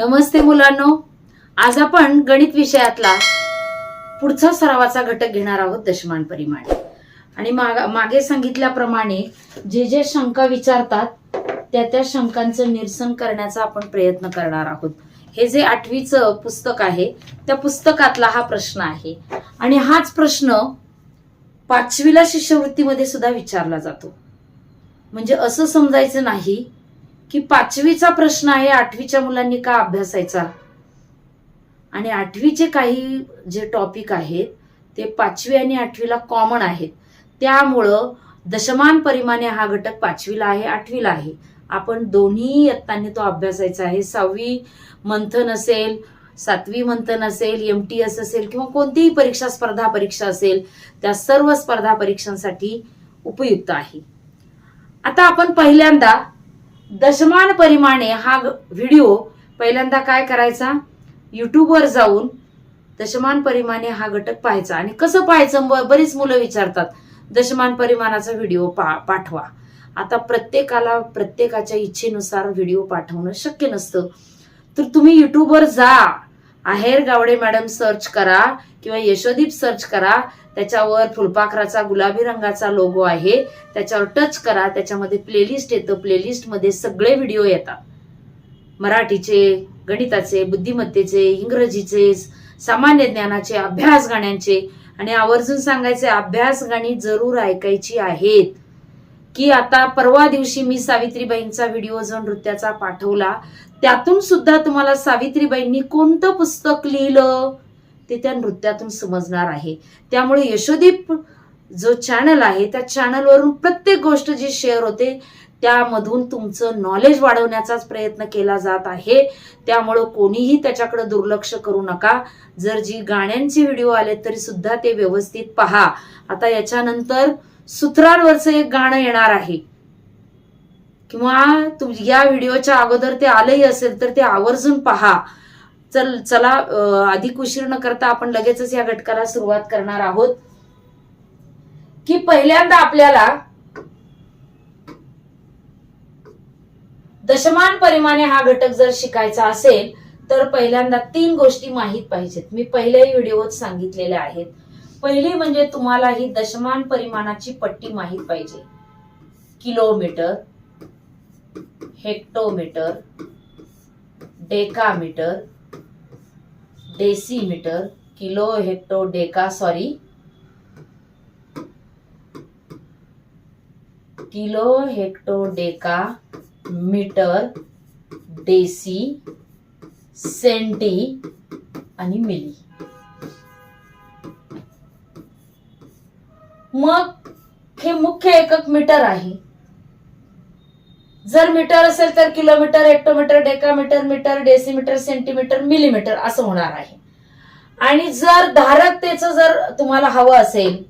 नमस्ते मुलांनो. आज आपण गणित विषयातला पुढचा सरावाचा घटक घेणार आहोत दशमान परिमाण. आणि माग- मागे सांगितल्याप्रमाणे जे जे शंका विचारतात त्या त्या शंकांचं निरसन करण्याचा आपण प्रयत्न करणार आहोत. हे जे आठवीचं पुस्तक आहे त्या पुस्तकातला हा प्रश्न आहे. आणि हाच प्रश्न पाचवीला शिष्यवृत्तीमध्ये सुद्धा विचारला जातो. म्हणजे असं समजायचं नाही की पाचवीचा प्रश्न आहे आठवीच्या मुलांनी का अभ्यासायचा? आणि आठवीचे काही जे टॉपिक आहेत ते पाचवी आणि आठवीला कॉमन आहेत. त्यामुळं दशमान परिमाणे हा घटक पाचवीला आहे आठवीला आहे. आपण दोन्ही इयत्तांनी तो अभ्यासायचा आहे. सहावी मंथन असेल सातवी मंथन असेल एम टी एस असेल किंवा कोणतीही परीक्षा स्पर्धा परीक्षा असेल त्या सर्व स्पर्धा परीक्षांसाठी उपयुक्त आहे. आता आपण पहिल्यांदा दशमान परिमाणे हा व्हिडिओ पहिल्यांदा काय करायचा? युट्यूबवर जाऊन दशमान परिमाणे हा घटक पाहायचा. आणि कसं पाहायचं? बरीच मुलं विचारतात दशमान परिमाणाचा व्हिडिओ पा पाठवा. आता प्रत्येकाला प्रत्येकाच्या इच्छेनुसार व्हिडिओ पाठवणं शक्य नसतं. तर तुम्ही युट्यूबवर जा. आहेर गावडे मॅडम सर्च करा किंवा यशोदीप सर्च करा. त्याच्यावर फुलपाखराचा गुलाबी रंगाचा लोगो आहे. त्याच्यावर टच करा. त्याच्यामध्ये प्लेलिस्ट येतं. प्लेलिस्टमध्ये सगळे व्हिडिओ येतात. मराठीचे गणिताचे बुद्धिमत्तेचे इंग्रजीचे सामान्य ज्ञानाचे अभ्यास गाण्यांचे. आणि आवर्जून सांगायचे अभ्यास गाणी जरूर ऐकायची आहेत. की आता परवा दिवशी मी सावित्रीबाईंचा व्हिडिओ जो नृत्याचा पाठवला त्यातून सुद्धा तुम्हाला सावित्रीबाईंनी कोणतं पुस्तक लिहिलं ते त्या नृत्यातून समजणार आहे. त्यामुळे यशोदीप जो चॅनल आहे त्या चॅनलवरून प्रत्येक गोष्ट जी शेअर होते त्यामधून तुमचं नॉलेज वाढवण्याचाच प्रयत्न केला जात आहे. त्यामुळं कोणीही त्याच्याकडे दुर्लक्ष करू नका. जर जी गाण्यांचे व्हिडिओ आले तरी सुद्धा ते व्यवस्थित पहा. आता याच्यानंतर सूत्रांवरचं एक गाणं येणार आहे. किंवा तुम या व्हिडिओच्या अगोदर ते आलंही असेल तर ते आवर्जून पहा. चल चला अधिक उशीर न करता आपण लगेचच या घटकाला सुरुवात करणार आहोत. की पहिल्यांदा आपल्याला दशमान परिमाणे हा घटक जर शिकायचा असेल तर पहिल्यांदा तीन गोष्टी माहीत पाहिजेत. मी पहिल्याही व्हिडिओत सांगितलेल्या आहेत. पहिली म्हणजे तुम्हाला ही दशमान परिमाणाची पट्टी माहीत पाहिजे. Kilometre. Hectometre decametre decimetre kilo hecto deca sorry kilo hecto deca metre deci centi आणि मिली. मग हे मुख्य एकक मीटर आहे. जर मीटर असेल तर kilometre hectometre decametre metre decimetre centimetre millimetre असं होणार आहे. आणि जर धारकतेचं जर तुम्हाला हवं असेल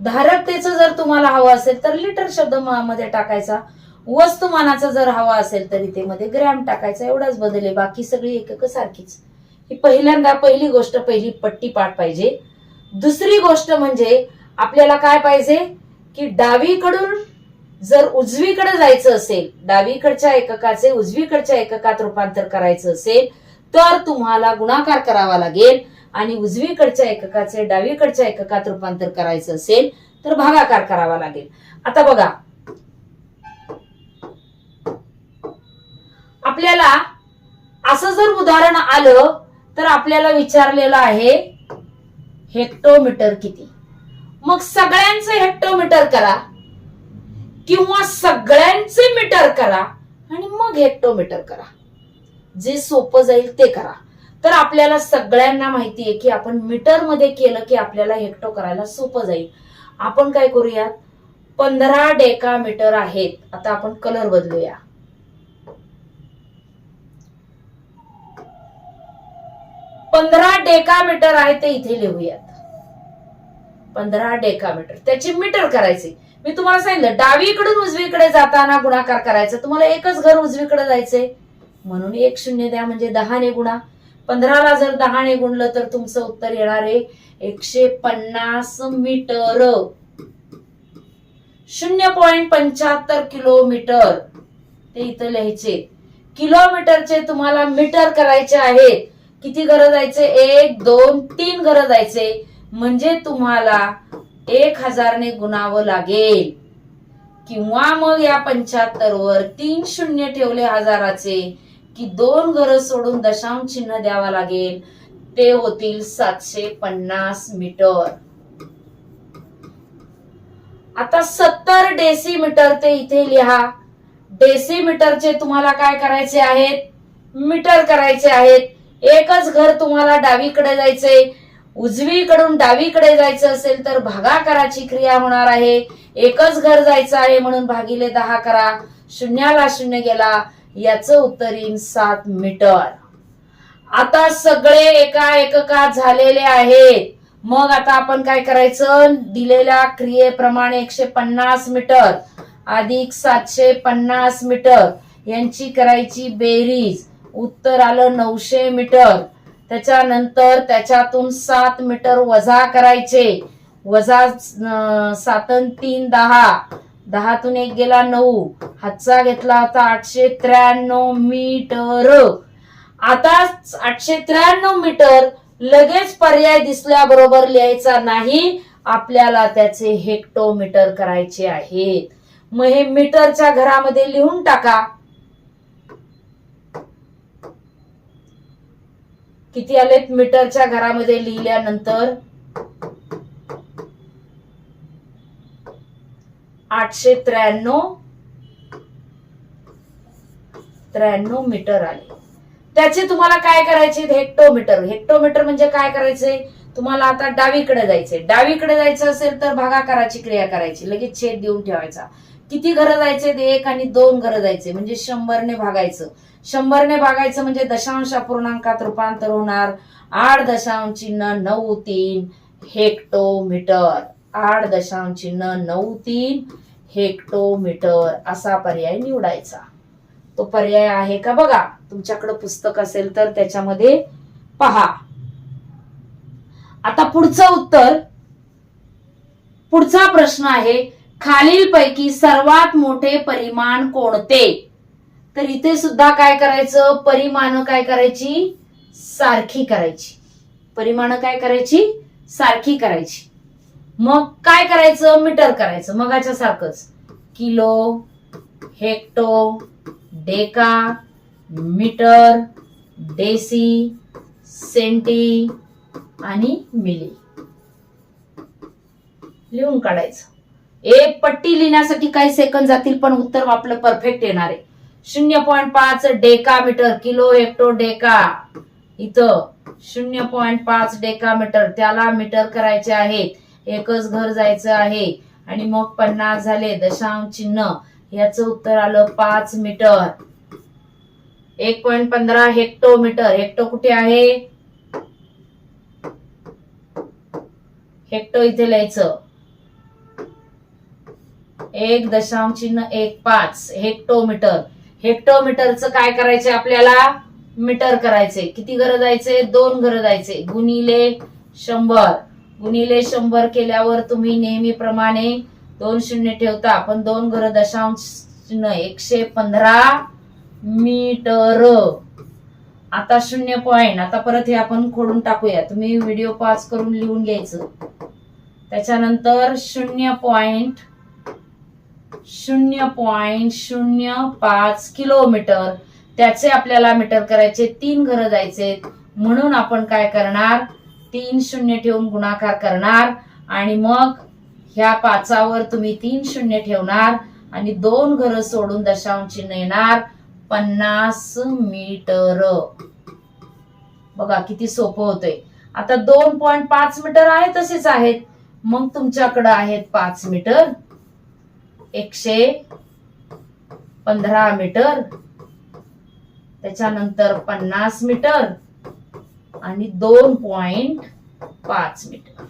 धारकतेचं जर तुम्हाला हवं असेल तर लिटर शब्दमध्ये टाकायचा. वस्तुमानाचा जर हवा असेल तर ते मध्ये ग्रॅम टाकायचा. एवढाच बदल आहे. बाकी सगळी एकक सारखीच. ही पहिल्यांदा पहिली गोष्ट पहिली पट्टी पाठ पाहिजे. दुसरी गोष्ट म्हणजे आपल्याला काय पाहिजे? की डावीकडून जर उजवीकडे जायचं असेल डावीकडच्या एककाचे उजवीकडच्या एककात रूपांतर करायचं असेल तर तुम्हाला गुणाकार करावा लागेल आणि उजवीकडच्या एककाचे डावीकडच्या एककात रूपांतर करायचं असेल तर भागाकार करावा लागेल. आता बघा. आपल्याला असं जर उदाहरण आलं तर आपल्याला विचारलेलं आहे हेक्टोमीटर किती? मग सगळ्यांचे हेक्टोमीटर करा. किंवा सगळ्यांचे मीटर करा आणि मग हेक्टोमीटर करा. जे सोपं जाईल ते करा. तर आपल्याला सगळ्यांना माहिती आहे की आपण मीटरमध्ये केलं की आपल्याला हेक्टो करायला सोपं जाईल. आपण काय करूयात? पंधरा डेका मीटर आहेत. आता आपण कलर बदलूया. पंधरा डेका मीटर आहे ते इथे लिहूयात. पंधरा डेकामीटर त्याची मीटर करायची. मी तुम्हाला सांगितलं डावीकडून उजवीकडे जाताना गुणाकार करायचा. तुम्हाला एकच घर उजवीकडे जायचंय. म्हणून एक शून्य द्या म्हणजे दहाने गुणा पंधराला जर दहाने गुणलं तर तुमचं उत्तर येणार आहे एकशे पन्नास मीटर. शून्य पॉइंट पंच्याहत्तर किलोमीटर. ते इथं लिहायचे. किलोमीटरचे तुम्हाला मीटर करायचे आहेत किती घरं जायचे? एक दोन तीन घरं जायचे. म्हणजे तुम्हाला एक हजारने गुणावं लागेल. किंवा मग या पंच्याहत्तर वर तीन शून्य ठेवले हजाराचे की दोन घरं सोडून दशांश चिन्ह द्यावा लागेल. ते होतील सातशे पन्नास मीटर. आता सत्तर डेसीमीटर ते इथे लिहा. डेसीमीटरचे तुम्हाला काय करायचे आहेत? मीटर करायचे आहेत. एकच घर तुम्हाला डावीकडे जायचंय. उजवीकडून डावीकडे जायचं असेल तर भागाकाराची क्रिया होणार आहे. एकच घर जायचं आहे म्हणून भागिले दहा करा. शून्याला शून्य गेला. याचं उत्तर येईल सात मीटर. आता सगळे एका एककात झालेले आहेत. मग आता आपण काय करायचं? दिलेल्या क्रियेप्रमाणे एकशे पन्नास मीटर अधिक सातशे पन्नास मीटर यांची करायची बेरीज. उत्तर आलं नऊशे मीटर. त्याच्यानंतर त्याच्यातून सात मीटर वजा करायचे. वजा सातन तीन दहा. दहातून एक गेला नऊ. हातचा घेतला होता आठशे त्र्याण्णव मीटर. आता आठशे त्र्याण्णव मीटर लगेच पर्याय दिसल्याबरोबर लिहायचा नाही. आपल्याला त्याचे हेक्टोमीटर करायचे आहेत. मग हे मीटरच्या घरामध्ये लिहून टाका. किती आलेत मीटरच्या घरामध्ये लिहिल्यानंतर? आठशे त्र्याण्णव. त्र्याण्णव मीटर आले. त्याचे तुम्हाला काय करायचे? हेक्टोमीटर. हेक्टोमीटर म्हणजे काय करायचंय तुम्हाला आता डावीकडे जायचंय डावीकडे जायचं असेल तर भागाकाराची क्रिया करायची. लगेच छेद देऊन ठेवायचा. किती घरं जायचे? एक आणि दोन घरं जायचे. म्हणजे शंभरने भागायचं. शंभरने भागायचं म्हणजे दशांश अपूर्णांकात रूपांतर होणार. आठ दशांश चिन्ह नऊ तीन हेक्टोमीटर. आठ दशांश चिन्ह नऊ तीन हेक्टोमीटर असा पर्याय निवडायचा. तो पर्याय आहे का बघा? तुमच्याकडे पुस्तक असेल तर त्याच्यामध्ये पहा. आता पुढचं उत्तर. पुढचा प्रश्न आहे खालीलपैकी सर्वात मोठे परिमाण कोणते? तर इथे सुद्धा काय करायचं? परिमाण काय करायची? सारखी करायची. परिमाण काय करायची? सारखी करायची. मग काय करायचं? मीटर करायचं. मगाच्या सारखंच. Kilo hecto deca metre deci centi आणि मिली. लिहून काढायचं. एक पट्टी लिहिण्यासाठी काही सेकंद जातील पण उत्तर आपलं परफेक्ट येणार आहे. शून्य पॉईंट पाच deca metre kilo hecto deca इथं शून्य पॉईंट पाच डेका मीटर त्याला मीटर करायचे आहेत एकच घर जायचं आहे. आणि मग पन्नास झाले दशांश चिन्ह. याचं उत्तर आलं पाच मीटर. एक पॉईंट पंधरा हेक्टोमीटर. हेक्टो कुठे आहे? हेक्टो इथे लिहायचं. एक दशांश चिन्ह एक पाच हेक्टोमीटर. हेक्टोमीटरचं काय करायचे आपल्याला? मीटर करायचे. किती घरं जायचे? दोन घर जायचे. गुणिले शंभर. गुणिले शंभर केल्यावर तुम्ही नेहमीप्रमाणे दोन शून्य ठेवता. पण दोन घर दशांश एकशे पंधरा मीटर. आता शून्य पॉइंट आता परत हे आपण खोडून टाकूया. तुम्ही व्हिडिओ पास करून लिहून घ्यायचं. त्याच्यानंतर शून्य पॉइंट शून्य पॉइंट शून्य पाच किलोमीटर. त्याचे आपल्याला मीटर करायचे तीन घरं जायचे. म्हणून आपण काय करणार? तीन शून्य ठेवून गुणाकार करणार. आणि मग ह्या पाचावर तुम्ही तीन शून्य ठेवणार. आणि दोन घरं सोडून दशांश चिन्ह येणार. पन्नास मीटर. बघा किती सोपं होतंय. आता दोन पॉइंट पाच मीटर आहे तसेच आहेत. मग तुमच्याकडे आहेत पाच मीटर. एकशे पंधरा मीटर त्याच्यानंतर पन्नास मीटर आणि दोन पॉइंट पाच मीटर.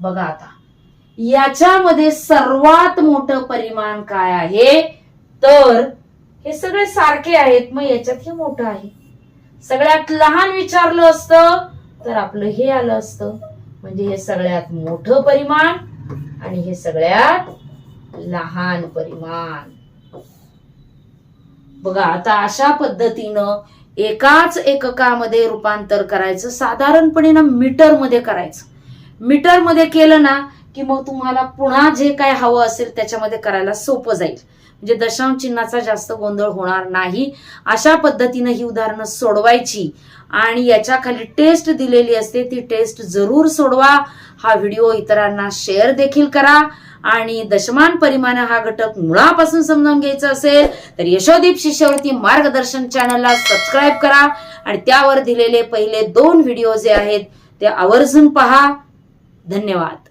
बघा आता याच्यामध्ये सर्वात मोठं परिमाण काय आहे? तर हे सगळे सारखे आहेत मग याच्यात हे मोठं आहे. सगळ्यात लहान विचारलं असतं तर आपलं हे आलं असतं. म्हणजे हे सगळ्यात मोठं परिमाण आणि हे सगळ्यात लहान परिमाण बघा आता अशा पद्धतीनं एकाच एककामध्ये रूपांतर करायचं साधारणपणे ना मीटरमध्ये करायचं. मीटरमध्ये केलं ना की मग तुम्हाला पुन्हा जे काय हवं असेल त्याच्यामध्ये करायला सोपं जाईल. म्हणजे दशांश चिन्हाचा जास्त गोंधळ होणार नाही. अशा पद्धतीनं ही उदाहरणं सोडवायची. आणि याच्याखाली टेस्ट दिलेली असते ती टेस्ट जरूर सोडवा. हा व्हिडिओ इतरांना शेअर देखील करा. आणि दशमान परिमाण हा घटक मुळापासून समजावून घ्यायचा असेल तर यशोदीप शिष्यवृत्ती मार्गदर्शन चॅनलला सबस्क्राईब करा. आणि त्यावर दिलेले पहिले दोन व्हिडिओ जे आहेत ते आवर्जून पहा. धन्यवाद.